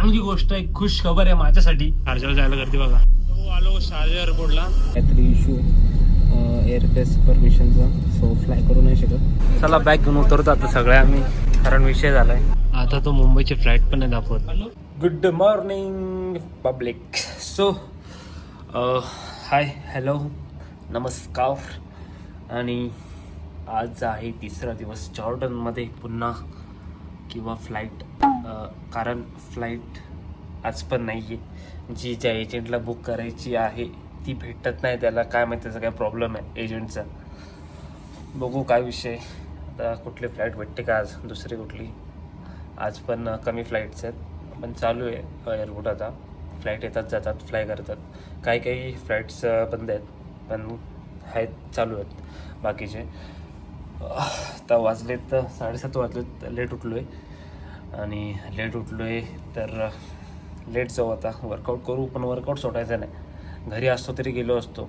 चांगली गोष्ट आहे खुश खबर आहे माझ्यासाठी. शार्जाला जायला गर्दी बघा. हो आलो शार्जा एअरपोर्टला काहीतरी इश्यू एअरफेस परमिशनचा सो फ्लाय करू नाही शकत. चला बॅग घेऊन उतरतो आता सगळे आम्ही. कारण विषय झालाय. आता तो मुंबईची फ्लाईट पण नाही दाखवत. Good morning public so hi hello नमस्कार. आणि आज आहे तिसरा दिवस जॉर्डनमध्ये पुन्हा. किंवा फ्लाईट कारण फ्लाईट आज पण नाही आहे जी ज्या एजंटला बुक करायची आहे ती भेटत नाही त्याला. काय माहिती त्याचा काय प्रॉब्लेम आहे एजंटचा बघू काय विषय. आता कुठली फ्लाईट भेटते का आज? दुसरी कुठली? आज पण कमी फ्लाईट्स आहेत. पण चालू आहे एअरपोर्ट आता. फ्लाईट येतात जातात फ्लाय करतात. काही काही फ्लाईट्स बंद आहेत. पण आहेत चालू आहेत. बाकीचे. आता वाजलेत साडेसात वाजलेत लेट उठलो आहे आणि लेट उठलो आहे तर लेट जाऊ आता. वर्कआउट करू पण वर्कआउट सोडायचं नाही. घरी असतो तरी गेलो असतो.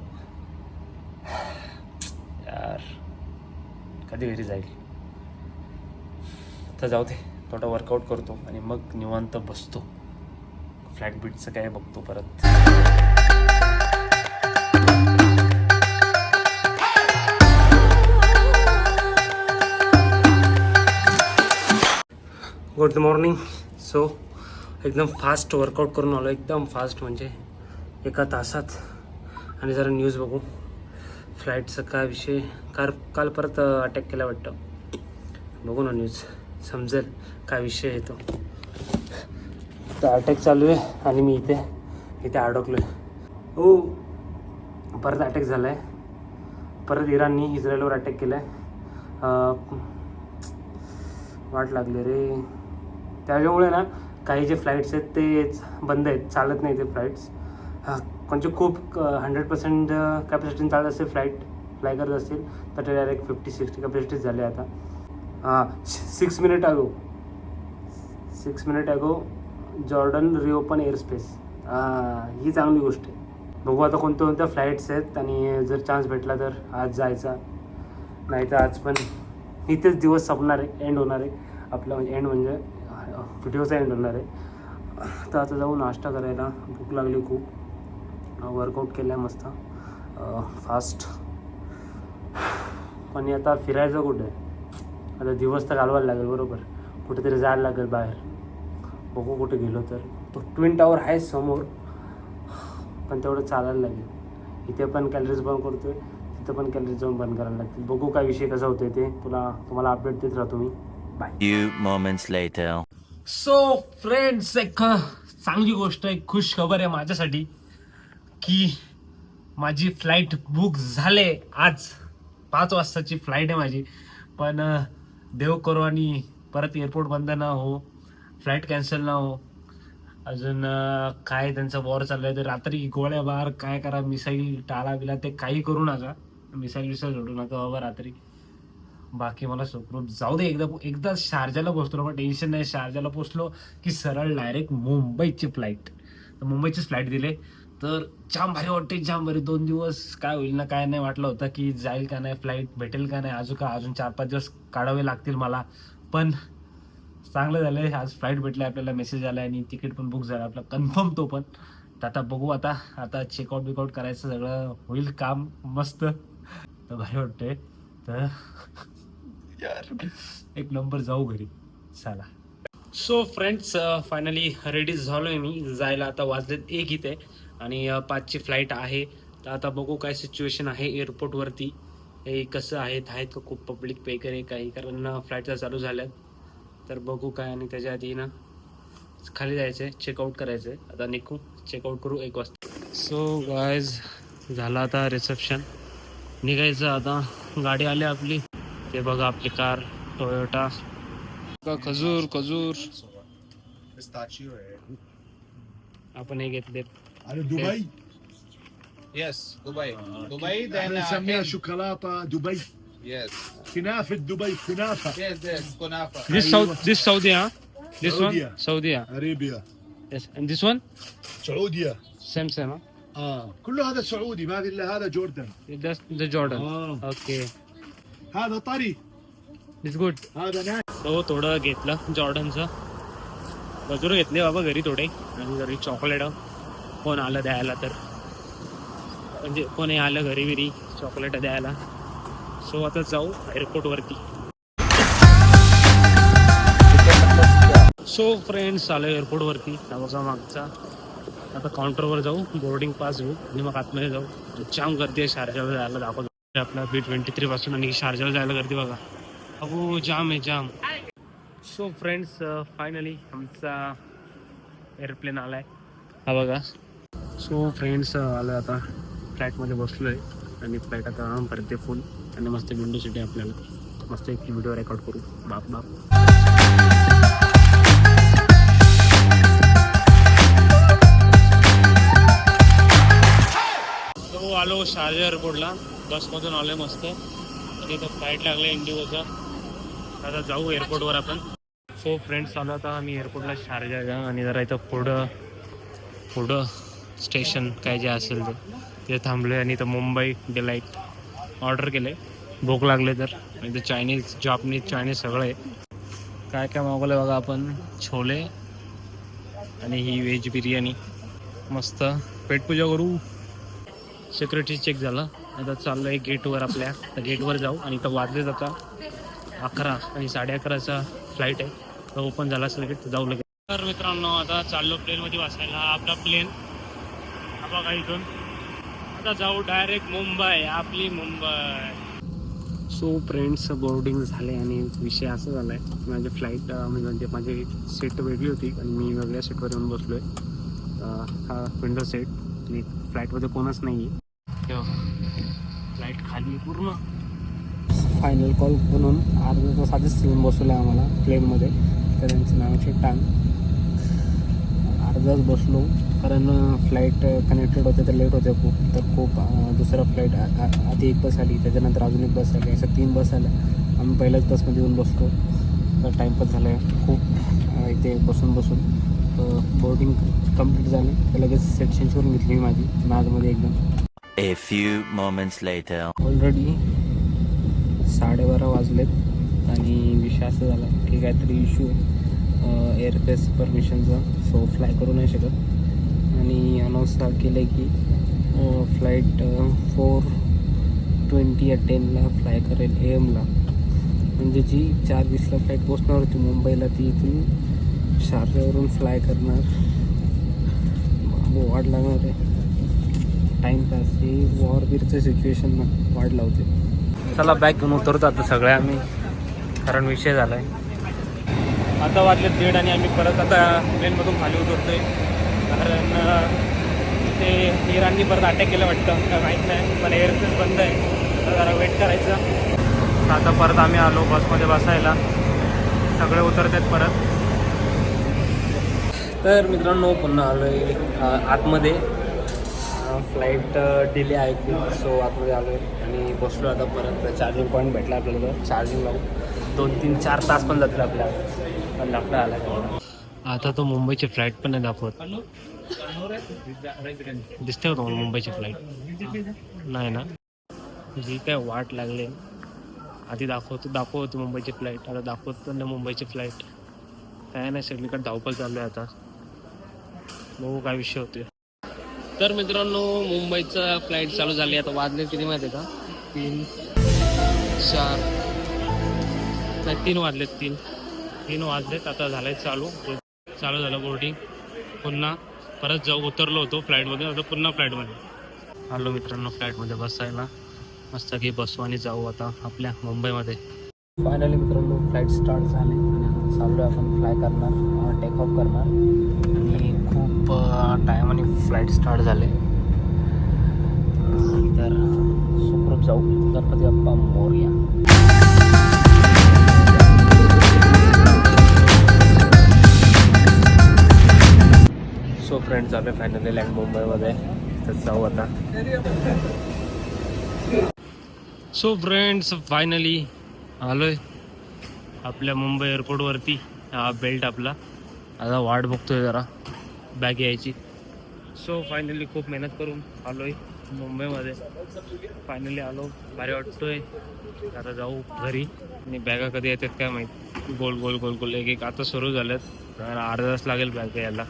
यार कधी घरी जाईल? तर जाऊ दे. थोडा वर्कआउट करतो आणि मग निवांत बसतो. फ्लॅट बीटचं काय बघतो परत. गुड मॉर्निंग सो एकदम फास्ट वर्कआउट करून आलो एकदम फास्ट म्हणजे एका तासात. आणि जरा न्यूज बघू. फ्लाईटचा काय विषय? काल काल परत अटॅक केला वाटतं. बघू ना न्यूज समजेल काय विषय आहे तो. तर अटॅक चालू आहे आणि मी इथे इथे अडकलो आहे हो. परत अटॅक झाला आहे परत इराणनी इस्रायलवर अटॅक केला आहे वाट लागली रे. त्याच्यामुळे ना काही जे फ्लाईट्स आहेत ते बंद आहेत चालत नाही ते फ्लाईट्स हां म्हणजे खूप हंड्रेड पर्सेंट कॅपॅसिटीने चालत असेल फ्लाईट फ्लाय करत असतील तर ते डायरेक्ट फिफ्टी सिक्स्टी कॅपॅसिटीज झाले आता. हां six minute ago six minute ago Jordan reopen air space ही चांगली गोष्ट आहे. बघू आता कोणत्या कोणत्या फ्लाईट्स आहेत आणि जर चान्स भेटला तर आज जायचा. नाही तर आज पण इथेच दिवस संपणार आहे एंड होणार आहे. आपलं म्हणजे एंड म्हणजे व्हिडिओचा एंड होणार आहे. तर आता जाऊ नाश्ता करायला भूक लागली खूप. वर्कआउट केलं आहे मस्त फास्ट पण आता फिरायचं कुठे? आता दिवस तर घालवायला लागेल बरोबर. कुठेतरी जायला लागेल बाहेर. बघू कुठे गेलो तर. तो ट्विन टावर आहे समोर. पण तेवढं चालायला लागेल. इथे पण कॅलरीज बंद करतो आहे तिथं पण कॅलरीज जाऊन बंद करायला लागतील. बघू काय विषय कसा होतोय ते. तुला तुम्हाला अपडेट देत राहतो मी. बाय सो फ्रेंड्स एक चांगली गोष्ट आहे खुश खबर आहे माझ्यासाठी की माझी फ्लाईट बुक झाले आज. पाच वाजताची फ्लाईट आहे माझी. पण देव करो आणि परत एअरपोर्ट बंद ना हो फ्लाईट कॅन्सल ना हो. अजून काय त्यांचा वॉर आहे तर रात्री गोळ्या बार काय करा मिसाईल टाळा बिला ते काही करू नका. मिसाईल विसाईल सोडू नका बाबा रात्री. बाकी मला सुखरूप जाऊ दे. एकदा एकदा शारजाला पोहोचलो पण टेन्शन नाही. शारजाला पोहोचलो की सरळ डायरेक्ट मुंबईची फ्लाईट तर मुंबईचीच फ्लाईट दिले. तर जाम भारी वाटते. जाम भारी. दोन दिवस काय होईल ना काय नाही वाटलं होतं की जाईल का नाही फ्लाईट भेटेल का नाही. अजून का अजून चार पाच दिवस काढावे लागतील मला. पण चांगलं झालं आज फ्लाईट भेटले आपल्याला मेसेज आला आणि तिकीट पण बुक झालं. आपलं कन्फर्म तो पण. तर आता बघू आता. आता चेकआउट बिकआउट करायचं सगळं होईल. काम मस्त. तर भारी वाटते तर यार. एक नंबर जाऊ घरी. चला. सो फ्रेंड्स फायनली रेडी झालोय मी. जायला आता वाजलेत एक इथे. आणि अ, पाचची फ्लाईट आहे. तर आता बघू काय सिच्युएशन आहे एअरपोर्टवरती हे कसं आहेत आहेत का खूप पब्लिक वगैरे काही? कारण फ्लाईटचा चालू झाल्यात. तर बघू काय आणि त्याच्या आधी ना खाली जायचं आहे चेकआउट करायचं आहे आता निघू चेकआउट करू एक वाजता. सो गायज झालं आता रिसेप्शन निघायचं आता. गाडी आली आपली. ते बघा आपली कार टोयोटा खजूर खजूर Pistachio, eh? आपण हे घेतले على دبي Yes, Dubai. Dubai, then احنا uh, نسميها King. شوكولاته دبي Yes, كنافه دبي كنافه yes, yes, kunafa. This south this Saudi हा दिस वन Saudiya. सौदी हा اريبيا yes and this one سعوديه same same हा اه كله هذا سعودي ما في الا هذا جوردن द जॉर्डन اه ओके हा good हा हो, थोडं घेतलं जॉर्डनचं. गजूर घेतले बाबा घरी थोडे. आणि घरी चॉकलेट कोण आलं द्यायला तर. म्हणजे कोणी आलं घरी विरी चॉकलेट द्यायला. सो आता जाऊ एअरपोर्टवरती सो फ्रेंड्स आलो एअरपोर्टवरती नावाचा मागचा. आता काउंटरवर जाऊ. बोर्डिंग पास घेऊ. आणि मग आतमध्ये जाऊ. जाम गर्दी आहे शारजाला जायला दाखवतो. आपला बी ट्वेंटी थ्री पासून आणि शारजाला जायला गर्दी बघा. अहो जाम आहे जाम. सो फ्रेंड्स फायनली आमचा एअरप्लेन आलाय. हा बघा. सो फ्रेंड्स आलं आता. फ्लॅटमध्ये बसलो आहे आणि फ्लाईट आता भरते फुल आणि मस्त विंडो सिटी आपल्याला. मस्त एक व्हिडिओ रेकॉर्ड करू. बाप बाप. आलो शारजा एअरपोर्टला बसमधून आलोय मस्त. आणि इथं फ्लाईट लागलं इंडिगोचा. आता जाऊ एअरपोर्टवर आपण. सो फ्रेंड्स आलो आता आम्ही एअरपोर्टला शारजा आणि जरा इथं पुढं पुढं स्टेशन काय जे असेल ते तिथे थांबलोय आणि इथं मुंबई डिलाईट ऑर्डर केले भूक लागले तर. इथं चायनीज जापनीज चायनीज सगळं आहे. काय काय मागवलं बघा आपण. छोले आणि ही व्हेज बिर्याणी. मस्त. पेटपूजा करू. सिक्युरिटी चेक झालं. आता चाललो आहे गेटवर आपल्या. तर गेटवर जाऊ आणि इथं वाजले जाता. अकरा आणि साडे अकराचा फ्लाईट आहे. तर ओपन झाला असेल लगेच जाऊ लगेच. तर मित्रांनो आता चाललो प्लेनमध्ये वाचायला. हा आपला प्लेन हा बघा इथून. आता जाऊ डायरेक्ट मुंबई आपली मुंबई. सो फ्रेंड्स बोर्डिंग झाले आणि विषय असा झाला आहे माझी फ्लाईट म्हणजे माझी सीट वेगळी होती आणि मी वेगळ्या सीटवर येऊन बसलो आहे हा विंडो सीट आणि फ्लाईटमध्ये कोणच नाही आहे फ्लाईट खाली पूर्ण. फायनल कॉल म्हणून अर्धा तास आधीच बसवलं आहे आम्हाला प्लेनमध्ये तर त्यांचं नावाचे टांग अर्धाच बसलो. कारण फ्लाईट कनेक्टेड होते तर लेट होते खूप. तर खूप दुसरा फ्लाईट आधी एक बस आली त्याच्यानंतर अजून एक बस आली. अशा तीन बस आल्या. आम्ही पहिल्याच बसमध्ये येऊन बसलो. तर टाईमपास झाला आहे खूप. इथे बसून बसून. बोर्डिंग कंप्लीट झाली. तर लगेच सेट चेंज करून घेतली मी माझी. मॅगमध्ये एकदम. A few moments later. Already साडेबारा वाजलेत आणि विषय असं झाला की काहीतरी इश्यू आहे एअरफेस परमिशनचा सो फ्लाय करू नाही शकत. आणि अनाऊन्स केलं आहे की फ्लाईट फोर ट्वेंटी या टेनला फ्लाय करेल ए एमला म्हणजे जी चार वीसला फ्लाईट पोचणार होती मुंबईला ती इथून शारजावरून फ्लाय करणार. वाढ लागणार आहे. टाईमपास हे वॉर बिरचं सिच्युएशन वाढ लावते चला बॅग घेऊन उतरतो आता सगळे आम्ही. कारण विषय झाला आहे आता वाजले दीड आणि आम्ही परत आता प्लेनमधून खाली उतरतोय. कारण ते इराणनी परत अटॅक केलं वाटतं. काय माहीत नाही पण एअरप्लेन बंद आहे. तर जरा वेट करायचं. आता परत आम्ही आलो बसमध्ये बसायला. सगळे उतरत आहेत परत. तर मित्रांनो पुन्हा आलो आहे आतमध्ये. फ्लाईट डिले आहे खूप सो आतमध्ये आलो आहे आणि बसलो आता परत. चार्जिंग पॉईंट भेटला आपल्याला चार्जिंग लावून दोन तीन चार तास पण जातील आपल्याला. पण लफडा आला आता तो मुंबईची फ्लाईट पण नाही दाखवत. दिसते होतं मुंबईची फ्लाईट नाही ना? जी काय वाट लागले. आधी दाखवतो दाखवतो मुंबईची फ्लाईट आता दाखवत पण नाही मुंबईची फ्लाईट काय नाही सगळीकडे धावपळ चालू आहे आता. बघू काय विषय होते तर मित्रांनो मुंबईचं फ्लाईट चालू झाली. आता वाजले किती माहिती आहे का? तीन चार नाही तीन वाजलेत तीन. तीन वाजलेत आता झालंय चालू. चालू झालं बोर्डिंग पुन्हा परत जाऊ उतरलो होतो फ्लाईटमध्ये आता पुन्हा फ्लाईटमध्ये. आलो मित्रांनो फ्लाईटमध्ये बसायला. मस्त की बसू आणि जाऊ आता आपल्या मुंबईमध्ये. फायनली मित्रांनो फ्लाईट स्टार्ट झाले. आणि चाललो आपण फ्लाय करणार टेक ऑफ करणार. टायमाने फ्लाईट स्टार्ट झाले. तर सुखरूप जाऊ. गणपती बाप्पा मोर्या. सो फ्रेंड झाले फायनली लँड मुंबईमध्ये. तर जाऊ आता. सो फ्रेंड्स फायनली आलोय आपल्या मुंबई एअरपोर्टवरती हा बेल्ट आपला. आता वाट बघतोय जरा. बॅग यायची सो फायनली खूप मेहनत करून आलो आहे मुंबईमध्ये. फायनली आलो. भारी वाटतोय. आता जाऊ घरी. आणि बॅगा कधी येतात काय माहीत. गोल गोल गोल गोल. एक एक. आता सुरू झाल्यात. तर अर्धा तास लागेल बॅग यायला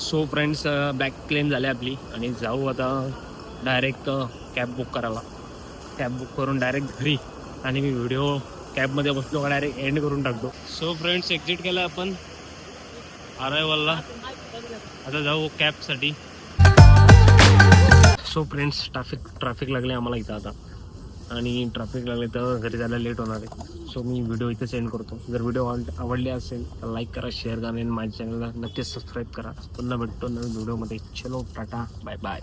सो फ्रेंड्स बॅग क्लेम झाली आपली. आणि जाऊ आता डायरेक्ट कॅब बुक करायला कॅब बुक करून डायरेक्ट घरी. आणि मी व्हिडिओ कॅबमध्ये बसलो का डायरेक्ट एंड करून टाकतो. सो फ्रेंड्स एक्झिट केला आपण. अरायवलला आता जाऊ कॅबसाठी सो फ्रेंड्स ट्रॅफिक ट्रॅफिक लागले आम्हाला इथं आता. आणि ट्रॅफिक लागले तर घरी जायला लेट होणार आहे. सो मी व्हिडिओ इथं सेंड करतो. जर व्हिडिओ आवडले असेल तर लाईक करा शेअर करा आणि माझ्या चॅनलला नक्कीच सबस्क्राईब करा. पुन्हा भेटतो नवीन व्हिडिओमध्ये चलो टाटा बाय बाय